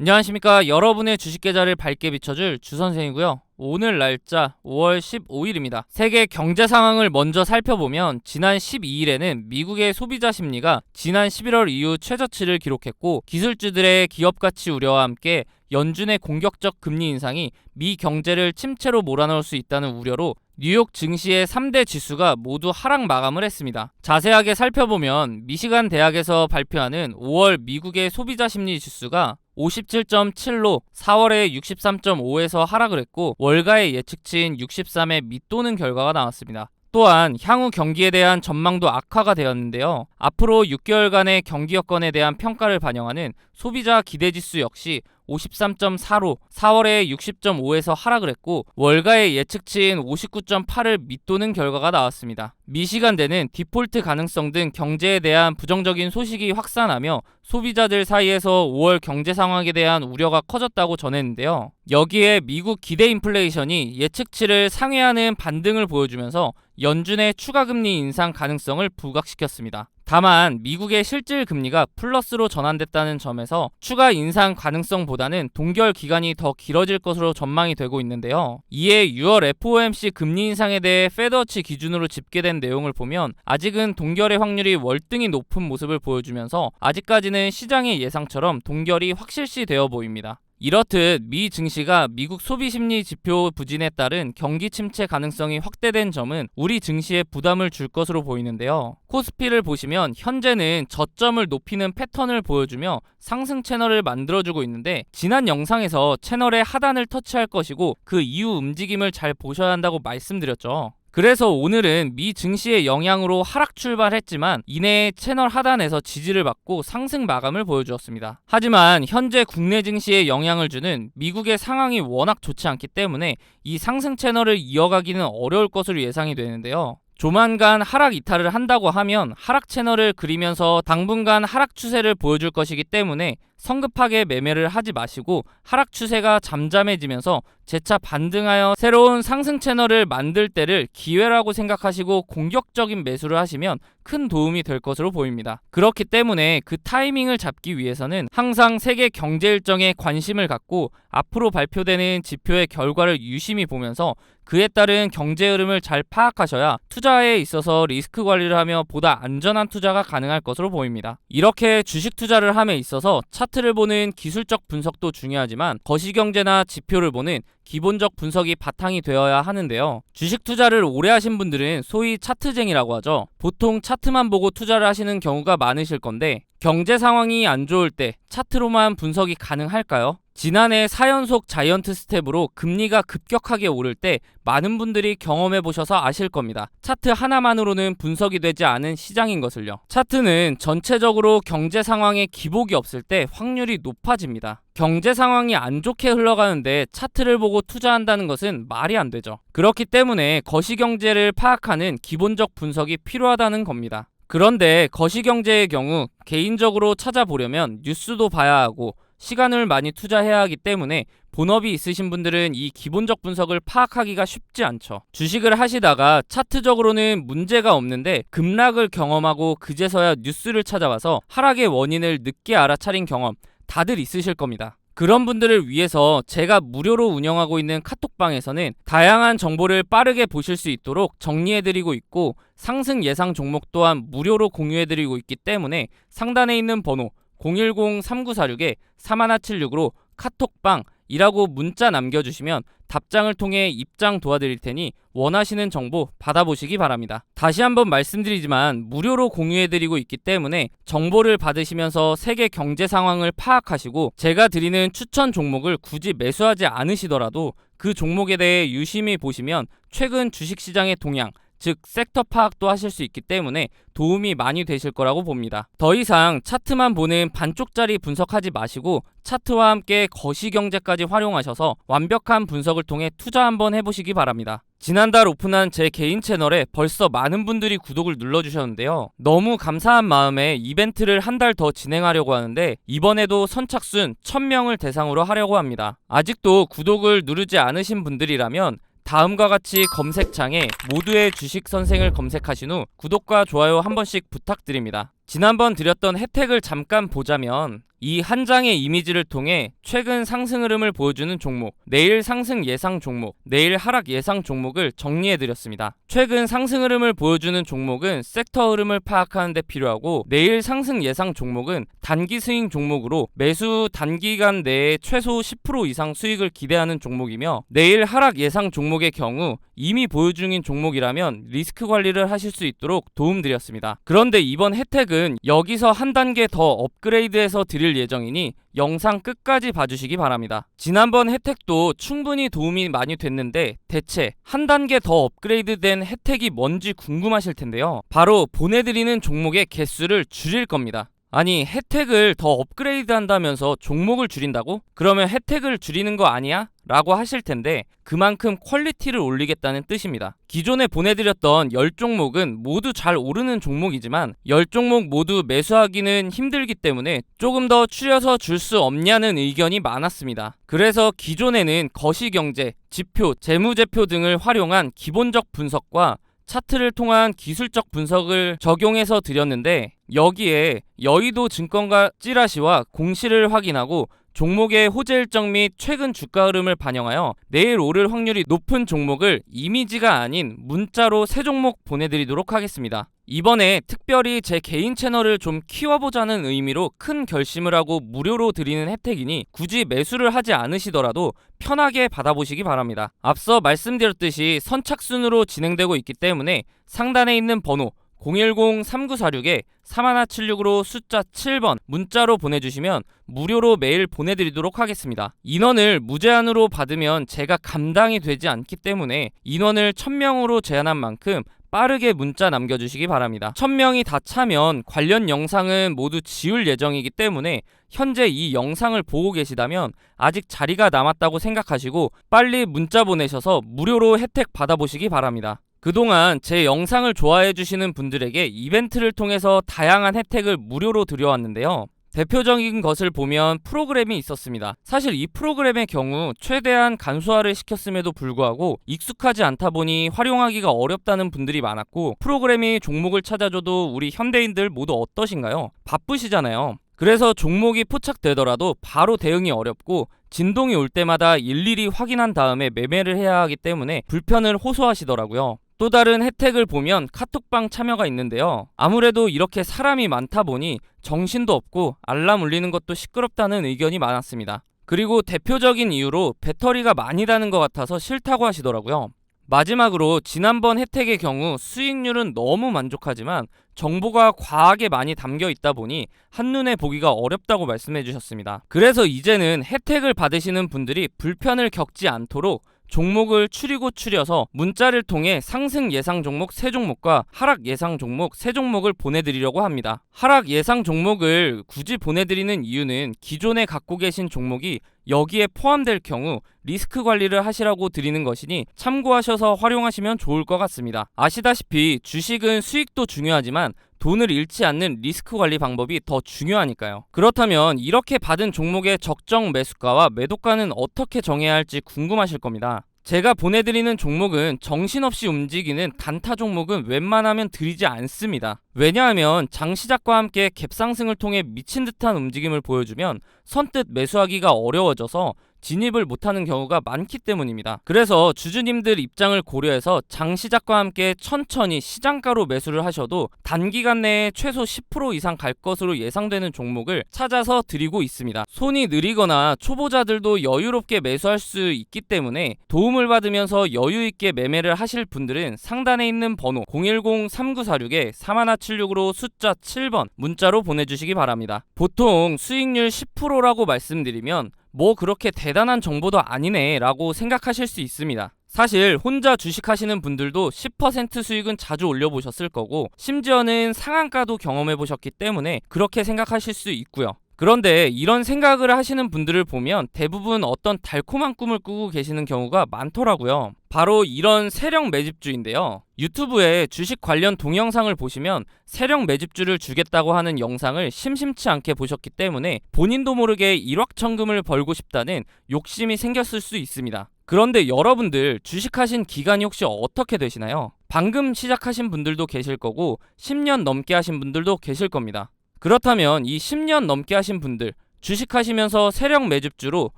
안녕하십니까. 여러분의 주식 계좌를 밝게 비춰줄 주선생이고요. 오늘 날짜 5월 15일입니다. 세계 경제 상황을 먼저 살펴보면 지난 12일에는 미국의 소비자 심리가 지난 11월 이후 최저치를 기록했고 기술주들의 기업 가치 우려와 함께 연준의 공격적 금리 인상이 미 경제를 침체로 몰아넣을 수 있다는 우려로 뉴욕 증시의 3대 지수가 모두 하락 마감을 했습니다. 자세하게 살펴보면 미시간 대학에서 발표하는 5월 미국의 소비자 심리 지수가 57.7로 4월에 63.5에서 하락을 했고 월가의 예측치인 63에 밑도는 결과가 나왔습니다. 또한 향후 경기에 대한 전망도 악화가 되었는데요. 앞으로 6개월간의 경기 여건에 대한 평가를 반영하는 소비자 기대지수 역시 53.4로 4월에 60.5에서 하락을 했고 월가의 예측치인 59.8을 밑도는 결과가 나왔습니다. 미시간대는 디폴트 가능성 등 경제에 대한 부정적인 소식이 확산하며 소비자들 사이에서 5월 경제 상황에 대한 우려가 커졌다고 전했는데요. 여기에 미국 기대 인플레이션이 예측치를 상회하는 반등을 보여주면서 연준의 추가 금리 인상 가능성을 부각시켰습니다. 다만 미국의 실질 금리가 플러스로 전환됐다는 점에서 추가 인상 가능성보다는 동결 기간이 더 길어질 것으로 전망이 되고 있는데요. 이에 6월 FOMC 금리 인상에 대해 페더치 기준으로 집계된 내용을 보면 아직은 동결의 확률이 월등히 높은 모습을 보여주면서 아직까지는 시장의 예상처럼 동결이 확실시 되어 보입니다. 이렇듯 미 증시가 미국 소비 심리 지표 부진에 따른 경기 침체 가능성이 확대된 점은 우리 증시에 부담을 줄 것으로 보이는데요. 코스피를 보시면 현재는 저점을 높이는 패턴을 보여주며 상승 채널을 만들어주고 있는데 지난 영상에서 채널의 하단을 터치할 것이고 그 이후 움직임을 잘 보셔야 한다고 말씀드렸죠. 그래서 오늘은 미 증시의 영향으로 하락 출발했지만 이내 채널 하단에서 지지를 받고 상승 마감을 보여주었습니다. 하지만 현재 국내 증시에 영향을 주는 미국의 상황이 워낙 좋지 않기 때문에 이 상승 채널을 이어가기는 어려울 것으로 예상이 되는데요. 조만간 하락 이탈을 한다고 하면 하락 채널을 그리면서 당분간 하락 추세를 보여줄 것이기 때문에 성급하게 매매를 하지 마시고 하락 추세가 잠잠해지면서 재차 반등하여 새로운 상승 채널을 만들 때를 기회라고 생각하시고 공격적인 매수를 하시면 큰 도움이 될 것으로 보입니다. 그렇기 때문에 그 타이밍을 잡기 위해서는 항상 세계 경제 일정에 관심을 갖고 앞으로 발표되는 지표의 결과를 유심히 보면서 그에 따른 경제 흐름을 잘 파악하셔야 투자에 있어서 리스크 관리를 하며 보다 안전한 투자가 가능할 것으로 보입니다. 이렇게 주식 투자를 함에 있어서 차 트를 보는 기술적 분석도 중요하지만 거시경제나 지표를 보는 기본적 분석이 바탕이 되어야 하는데요. 주식 투자를 오래 하신 분들은 소위 차트쟁이라고 하죠. 보통 차트만 보고 투자를 하시는 경우가 많으실 건데 경제 상황이 안 좋을 때 차트로만 분석이 가능할까요? 지난해 4연속 자이언트 스텝으로 금리가 급격하게 오를 때 많은 분들이 경험해 보셔서 아실 겁니다. 차트 하나만으로는 분석이 되지 않은 시장인 것을요. 차트는 전체적으로 경제 상황에 기복이 없을 때 확률이 높아집니다. 경제 상황이 안 좋게 흘러가는데 차트를 보고 투자한다는 것은 말이 안 되죠. 그렇기 때문에 거시경제를 파악하는 기본적 분석이 필요하다는 겁니다. 그런데 거시경제의 경우 개인적으로 찾아보려면 뉴스도 봐야 하고 시간을 많이 투자해야 하기 때문에 본업이 있으신 분들은 이 기본적 분석을 파악하기가 쉽지 않죠. 주식을 하시다가 차트적으로는 문제가 없는데 급락을 경험하고 그제서야 뉴스를 찾아와서 하락의 원인을 늦게 알아차린 경험 다들 있으실 겁니다. 그런 분들을 위해서 제가 무료로 운영하고 있는 카톡방에서는 다양한 정보를 빠르게 보실 수 있도록 정리해드리고 있고 상승 예상 종목 또한 무료로 공유해드리고 있기 때문에 상단에 있는 번호 010-3946-3176으로 카톡방 이라고 문자 남겨주시면 답장을 통해 입장 도와드릴 테니 원하시는 정보 받아보시기 바랍니다. 다시 한번 말씀드리지만 무료로 공유해드리고 있기 때문에 정보를 받으시면서 세계 경제 상황을 파악하시고 제가 드리는 추천 종목을 굳이 매수하지 않으시더라도 그 종목에 대해 유심히 보시면 최근 주식시장의 동향, 즉 섹터 파악도 하실 수 있기 때문에 도움이 많이 되실 거라고 봅니다. 더 이상 차트만 보는 반쪽짜리 분석하지 마시고 차트와 함께 거시경제까지 활용하셔서 완벽한 분석을 통해 투자 한번 해보시기 바랍니다. 지난달 오픈한 제 개인 채널에 벌써 많은 분들이 구독을 눌러주셨는데요. 너무 감사한 마음에 이벤트를 한 달 더 진행하려고 하는데 이번에도 선착순 1000명을 대상으로 하려고 합니다. 아직도 구독을 누르지 않으신 분들이라면 다음과 같이 검색창에 모두의 주식 선생을 검색하신 후 구독과 좋아요 한 번씩 부탁드립니다. 지난번 드렸던 혜택을 잠깐 보자면 이 한 장의 이미지를 통해 최근 상승 흐름을 보여주는 종목, 내일 상승 예상 종목, 내일 하락 예상 종목을 정리해 드렸습니다. 최근 상승 흐름을 보여주는 종목은 섹터 흐름을 파악하는 데 필요하고 내일 상승 예상 종목은 단기 스윙 종목으로 매수 단기간 내에 최소 10% 이상 수익을 기대하는 종목이며 내일 하락 예상 종목의 경우 이미 보유 중인 종목이라면 리스크 관리를 하실 수 있도록 도움드렸습니다. 그런데 이번 혜택은 여기서 한 단계 더 업그레이드해서 드릴 예정이니 영상 끝까지 봐주시기 바랍니다. 지난번 혜택도 충분히 도움이 많이 됐는데 대체 한 단계 더 업그레이드 된 혜택이 뭔지 궁금하실 텐데요. 바로 보내드리는 종목의 개수를 줄일 겁니다. 아니 혜택을 더 업그레이드 한다면서 종목을 줄인다고? 그러면 혜택을 줄이는 거 아니야? 라고 하실 텐데 그만큼 퀄리티를 올리겠다는 뜻입니다. 기존에 보내드렸던 10종목은 모두 잘 오르는 종목이지만 10종목 모두 매수하기는 힘들기 때문에 조금 더 추려서 줄 수 없냐는 의견이 많았습니다. 그래서 기존에는 거시경제, 지표, 재무제표 등을 활용한 기본적 분석과 차트를 통한 기술적 분석을 적용해서 드렸는데 여기에 여의도 증권가 찌라시와 공시를 확인하고 종목의 호재 일정 및 최근 주가 흐름을 반영하여 내일 오를 확률이 높은 종목을 이미지가 아닌 문자로 세 종목 보내드리도록 하겠습니다. 이번에 특별히 제 개인 채널을 좀 키워보자는 의미로 큰 결심을 하고 무료로 드리는 혜택이니 굳이 매수를 하지 않으시더라도 편하게 받아보시기 바랍니다. 앞서 말씀드렸듯이 선착순으로 진행되고 있기 때문에 상단에 있는 번호 010-3946에 3176으로 숫자 7번 문자로 보내주시면 무료로 메일 보내드리도록 하겠습니다. 인원을 무제한으로 받으면 제가 감당이 되지 않기 때문에 인원을 1000명으로 제한한 만큼 빠르게 문자 남겨주시기 바랍니다. 1000명이 다 차면 관련 영상은 모두 지울 예정이기 때문에 현재 이 영상을 보고 계시다면 아직 자리가 남았다고 생각하시고 빨리 문자 보내셔서 무료로 혜택 받아보시기 바랍니다. 그동안 제 영상을 좋아해 주시는 분들에게 이벤트를 통해서 다양한 혜택을 무료로 드려왔는데요. 대표적인 것을 보면 프로그램이 있었습니다. 사실 이 프로그램의 경우 최대한 간소화를 시켰음에도 불구하고 익숙하지 않다 보니 활용하기가 어렵다는 분들이 많았고 프로그램이 종목을 찾아줘도 우리 현대인들 모두 어떠신가요? 바쁘시잖아요. 그래서 종목이 포착되더라도 바로 대응이 어렵고 진동이 올 때마다 일일이 확인한 다음에 매매를 해야 하기 때문에 불편을 호소하시더라고요. 또 다른 혜택을 보면 카톡방 참여가 있는데요. 아무래도 이렇게 사람이 많다 보니 정신도 없고 알람 울리는 것도 시끄럽다는 의견이 많았습니다. 그리고 대표적인 이유로 배터리가 많이 다는 것 같아서 싫다고 하시더라고요. 마지막으로 지난번 혜택의 경우 수익률은 너무 만족하지만 정보가 과하게 많이 담겨 있다 보니 한눈에 보기가 어렵다고 말씀해 주셨습니다. 그래서 이제는 혜택을 받으시는 분들이 불편을 겪지 않도록 종목을 추리고 추려서 문자를 통해 상승 예상 종목 3종목과 하락 예상 종목 3종목을 보내드리려고 합니다. 하락 예상 종목을 굳이 보내드리는 이유는 기존에 갖고 계신 종목이 여기에 포함될 경우 리스크 관리를 하시라고 드리는 것이니 참고하셔서 활용하시면 좋을 것 같습니다. 아시다시피 주식은 수익도 중요하지만 돈을 잃지 않는 리스크 관리 방법이 더 중요하니까요. 그렇다면 이렇게 받은 종목의 적정 매수가와 매도가는 어떻게 정해야 할지 궁금하실 겁니다. 제가 보내드리는 종목은 정신없이 움직이는 단타 종목은 웬만하면 드리지 않습니다. 왜냐하면 장 시작과 함께 갭상승을 통해 미친 듯한 움직임을 보여주면 선뜻 매수하기가 어려워져서 진입을 못하는 경우가 많기 때문입니다. 그래서 주주님들 입장을 고려해서 장 시작과 함께 천천히 시장가로 매수를 하셔도 단기간 내에 최소 10% 이상 갈 것으로 예상되는 종목을 찾아서 드리고 있습니다. 손이 느리거나 초보자들도 여유롭게 매수할 수 있기 때문에 도움을 받으면서 여유 있게 매매를 하실 분들은 상단에 있는 번호 010-3946에 3176으로 숫자 7번 문자로 보내주시기 바랍니다. 보통 수익률 10%라고 말씀드리면 뭐 그렇게 대단한 정보도 아니네 라고 생각하실 수 있습니다. 사실 혼자 주식하시는 분들도 10% 수익은 자주 올려보셨을 거고 심지어는 상한가도 경험해 보셨기 때문에 그렇게 생각하실 수 있고요. 그런데 이런 생각을 하시는 분들을 보면 대부분 어떤 달콤한 꿈을 꾸고 계시는 경우가 많더라고요. 바로 이런 세력 매집주인데요. 유튜브에 주식 관련 동영상을 보시면 세력 매집주를 주겠다고 하는 영상을 심심치 않게 보셨기 때문에 본인도 모르게 일확천금을 벌고 싶다는 욕심이 생겼을 수 있습니다. 그런데 여러분들 주식하신 기간이 혹시 어떻게 되시나요? 방금 시작하신 분들도 계실 거고 10년 넘게 하신 분들도 계실 겁니다. 그렇다면 이 10년 넘게 하신 분들 주식하시면서 세력 매집주로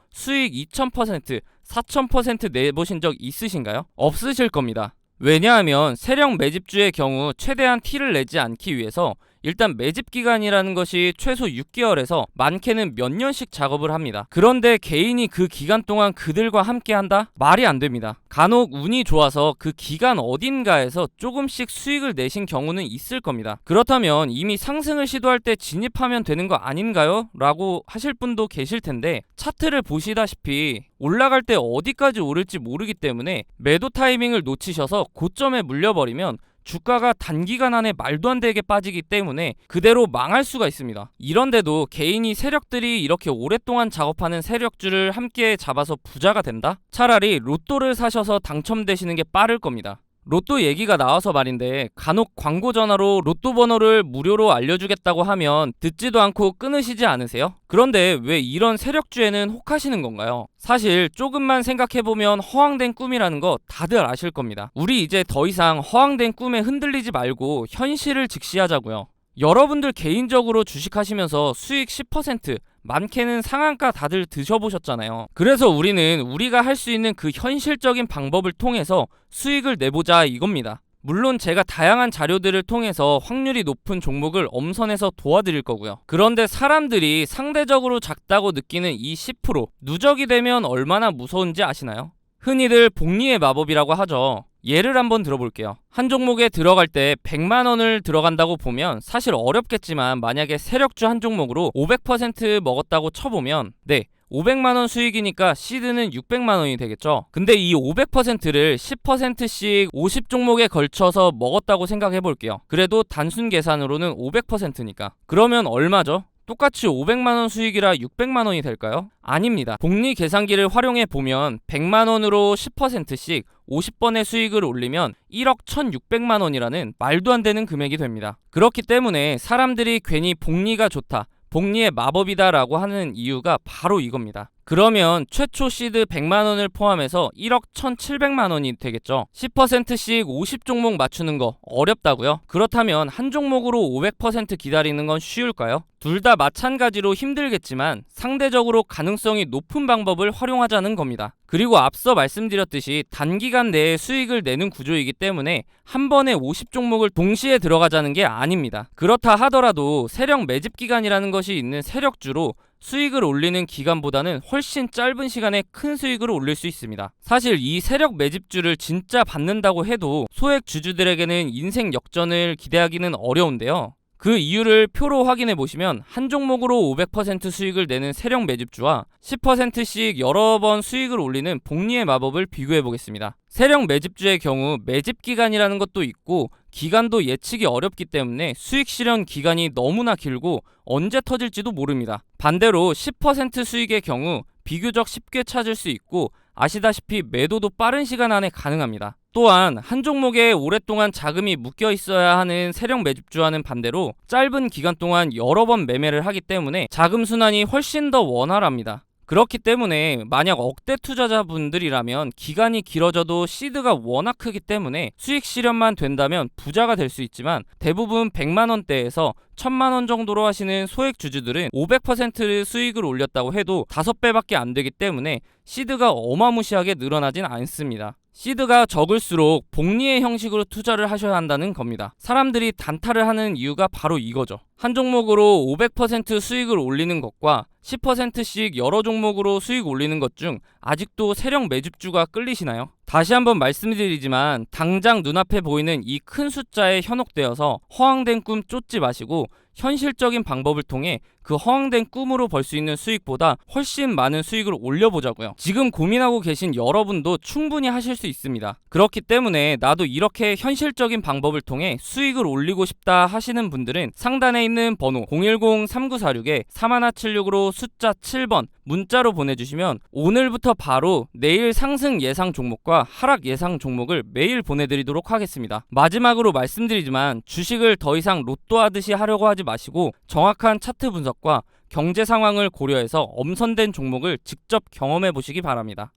수익 2000%, 4000% 내보신 적 있으신가요? 없으실 겁니다. 왜냐하면 세력 매집주의 경우 최대한 티를 내지 않기 위해서 일단 매집 기간이라는 것이 최소 6개월에서 많게는 몇 년씩 작업을 합니다. 그런데 개인이 그 기간 동안 그들과 함께 한다? 말이 안 됩니다. 간혹 운이 좋아서 그 기간 어딘가에서 조금씩 수익을 내신 경우는 있을 겁니다. 그렇다면 이미 상승을 시도할 때 진입하면 되는 거 아닌가요? 라고 하실 분도 계실 텐데 차트를 보시다시피 올라갈 때 어디까지 오를지 모르기 때문에 매도 타이밍을 놓치셔서 고점에 물려버리면 주가가 단기간 안에 말도 안 되게 빠지기 때문에 그대로 망할 수가 있습니다. 이런데도 개인이 세력들이 이렇게 오랫동안 작업하는 세력주를 함께 잡아서 부자가 된다? 차라리 로또를 사셔서 당첨되시는 게 빠를 겁니다. 로또 얘기가 나와서 말인데 간혹 광고 전화로 로또 번호를 무료로 알려주겠다고 하면 듣지도 않고 끊으시지 않으세요? 그런데 왜 이런 세력주에는 혹하시는 건가요? 사실 조금만 생각해보면 허황된 꿈이라는 거 다들 아실 겁니다. 우리 이제 더 이상 허황된 꿈에 흔들리지 말고 현실을 직시하자고요. 여러분들 개인적으로 주식하시면서 수익 10% 많게는 상한가 다들 드셔보셨잖아요. 그래서 우리는 우리가 할 수 있는 그 현실적인 방법을 통해서 수익을 내보자 이겁니다. 물론 제가 다양한 자료들을 통해서 확률이 높은 종목을 엄선해서 도와드릴 거고요. 그런데 사람들이 상대적으로 작다고 느끼는 이 10% 누적이 되면 얼마나 무서운지 아시나요? 흔히들 복리의 마법이라고 하죠. 예를 한번 들어볼게요. 한 종목에 들어갈 때 100만 원을 들어간다고 보면 사실 어렵겠지만 만약에 세력주 한 종목으로 500% 먹었다고 쳐보면 네. 500만 원 수익이니까 시드는 600만 원이 되겠죠. 근데 이 500%를 10%씩 50종목에 걸쳐서 먹었다고 생각해 볼게요. 그래도 단순 계산으로는 500%니까. 그러면 얼마죠? 똑같이 500만 원 수익이라 600만 원이 될까요? 아닙니다. 복리 계산기를 활용해 보면 100만 원으로 10%씩 50번의 수익을 올리면 1억 1,600만 원이라는 말도 안 되는 금액이 됩니다. 그렇기 때문에 사람들이 괜히 복리가 좋다. 복리의 마법이다라고 하는 이유가 바로 이겁니다. 그러면 최초 시드 100만 원을 포함해서 1억 1,700만 원이 되겠죠. 10%씩 50종목 맞추는 거 어렵다고요? 그렇다면 한 종목으로 500% 기다리는 건 쉬울까요? 둘 다 마찬가지로 힘들겠지만 상대적으로 가능성이 높은 방법을 활용하자는 겁니다. 그리고 앞서 말씀드렸듯이 단기간 내에 수익을 내는 구조이기 때문에 한 번에 50종목을 동시에 들어가자는 게 아닙니다. 그렇다 하더라도 세력 매집 기간이라는 것이 있는 세력주로 수익을 올리는 기간보다는 훨씬 짧은 시간에 큰 수익을 올릴 수 있습니다. 사실 이 세력 매집주를 진짜 받는다고 해도 소액 주주들에게는 인생 역전을 기대하기는 어려운데요. 그 이유를 표로 확인해 보시면 한 종목으로 500% 수익을 내는 세력 매집주와 10%씩 여러 번 수익을 올리는 복리의 마법을 비교해 보겠습니다. 세력 매집주의 경우 매집 기간이라는 것도 있고 기간도 예측이 어렵기 때문에 수익 실현 기간이 너무나 길고 언제 터질지도 모릅니다. 반대로 10% 수익의 경우 비교적 쉽게 찾을 수 있고 아시다시피 매도도 빠른 시간 안에 가능합니다. 또한 한 종목에 오랫동안 자금이 묶여 있어야 하는 세력 매집주와는 반대로 짧은 기간 동안 여러 번 매매를 하기 때문에 자금 순환이 훨씬 더 원활합니다. 그렇기 때문에 만약 억대 투자자분들이라면 기간이 길어져도 시드가 워낙 크기 때문에 수익 실현만 된다면 부자가 될 수 있지만 대부분 100만 원대에서 1000만 원 정도로 하시는 소액 주주들은 500% 수익을 올렸다고 해도 5배밖에 안 되기 때문에 시드가 어마무시하게 늘어나진 않습니다. 시드가 적을수록 복리의 형식으로 투자를 하셔야 한다는 겁니다. 사람들이 단타를 하는 이유가 바로 이거죠. 한 종목으로 500% 수익을 올리는 것과 10%씩 여러 종목으로 수익 올리는 것 중 아직도 세력 매집주가 끌리시나요? 다시 한번 말씀드리지만 당장 눈앞에 보이는 이 큰 숫자에 현혹되어서 허황된 꿈 쫓지 마시고 현실적인 방법을 통해 그 허황된 꿈으로 벌 수 있는 수익보다 훨씬 많은 수익을 올려보자고요. 지금 고민하고 계신 여러분도 충분히 하실 수 있습니다. 그렇기 때문에 나도 이렇게 현실적인 방법을 통해 수익을 올리고 싶다 하시는 분들은 상단에 있는 번호 010-3946에 3176으로 숫자 7번 문자로 보내주시면 오늘부터 바로 내일 상승 예상 종목과 하락 예상 종목을 매일 보내드리도록 하겠습니다. 마지막으로 말씀드리지만 주식을 더 이상 로또 하듯이 하려고 하지 마시고 정확한 차트 분석과 경제 상황을 고려해서 엄선된 종목을 직접 경험해 보시기 바랍니다.